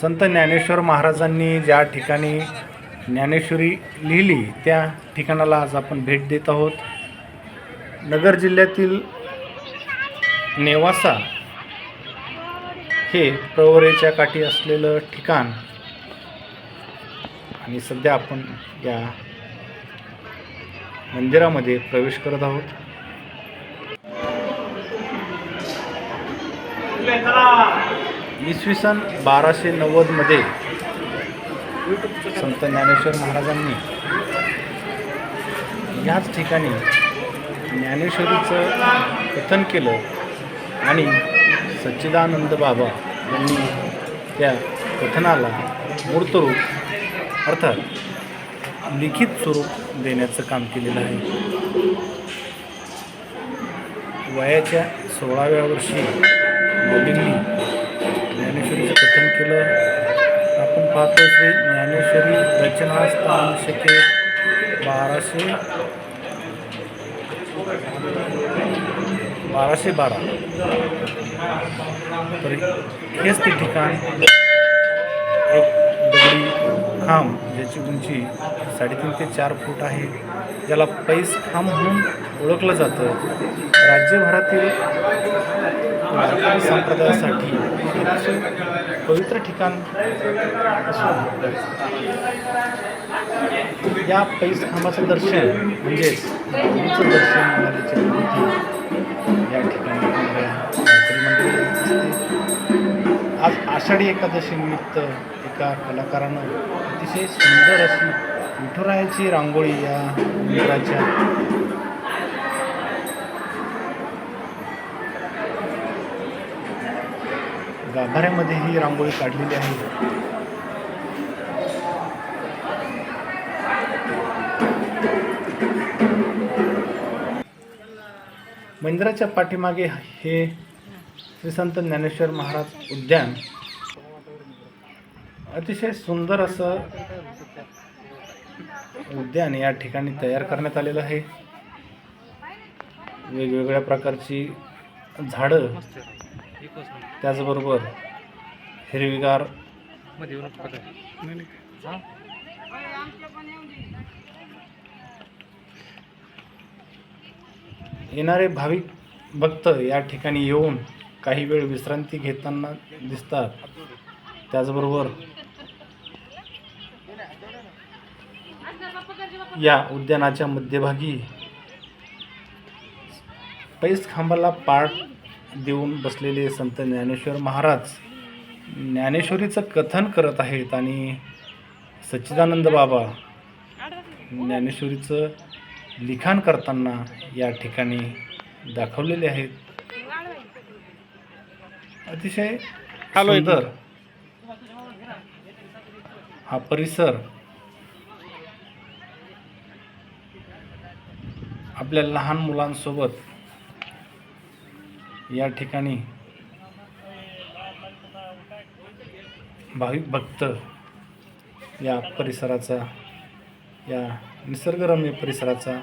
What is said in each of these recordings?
संत ज्ञानेश्वर महाराजांनी ज्या ठिकाणी ज्ञानेश्वरी लिहिली त्या ठिकाणाला आज आपण भेट देत आहोत. नगर जिल्ह्यातील नेवासा हे प्रवरेच्या काठी असलेलं ठिकाण. आणि सध्या आपण या मंदिरामध्ये प्रवेश करत आहोत. इसवी सन बाराशे नव्वदमध्ये संत ज्ञानेश्वर महाराजांनी ह्याच ठिकाणी ज्ञानेश्वरीचं कथन केलं आणि सच्चिदानंद बाबा यांनी त्या कथनाला मूर्तरूप अर्थात लिखित स्वरूप देण्याचं काम केलेलं आहे. वयाच्या सोळाव्या वर्षी मुलींनी ज्ञानेश्वरीचं कथन केलं. आपण पाहतो श्री ज्ञानेश्वरी रचना स्थान शके बाराशे बाराशे बारा. तर हेच ते ठिकाण. एक दगडी खांब ज्याची उंची साडेतीन ते चार फूट आहे ज्याला पैस खांब म्हणून ओळखलं जातं. राज्यभरातील वारकरी संप्रदायासाठी अतिशय पवित्र ठिकाण असून या पैस खांबाचं दर्शन म्हणजेच देवीचं दर्शन या ठिकाणी आज आषाढी एकादशीनिमित्त एका कलाकारानं अतिशय सुंदर अशी विठुरायाची रांगोळी या मंदिराच्या गाभाऱ्यामध्ये ही रांगोळी काढलेली आहे. मंदिराच्या पाठीमागे हे श्री संत ज्ञानेश्वर महाराज उद्यान. अतिशय सुंदर असं उद्यान या ठिकाणी तयार करण्यात आलेलं आहे. वेगवेगळ्या प्रकारची झाडं त्याचबरोबर हिरवीगार येणारे भाविक भक्त या ठिकाणी येऊन काही वेळ विश्रांती घेताना दिसतात. त्याचबरोबर या उद्यानाच्या मध्यभागी पैस खांबाला पाठ देऊन बसलेले संत ज्ञानेश्वर महाराज ज्ञानेश्वरीचं कथन करत आहेत आणि सच्चिदानंद बाबा ज्ञानेश्वरीचं लिखाण करताना या ठिकाणी दाखवलेले आहेत. अतिशय सुंदर हा परिसर आपल्या लहान मुलांसोबत या ठिकाणी भाविक भक्त या परिसराचा या निसर्गरम्य परिसराचा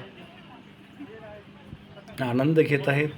आनंद घेत आहेत.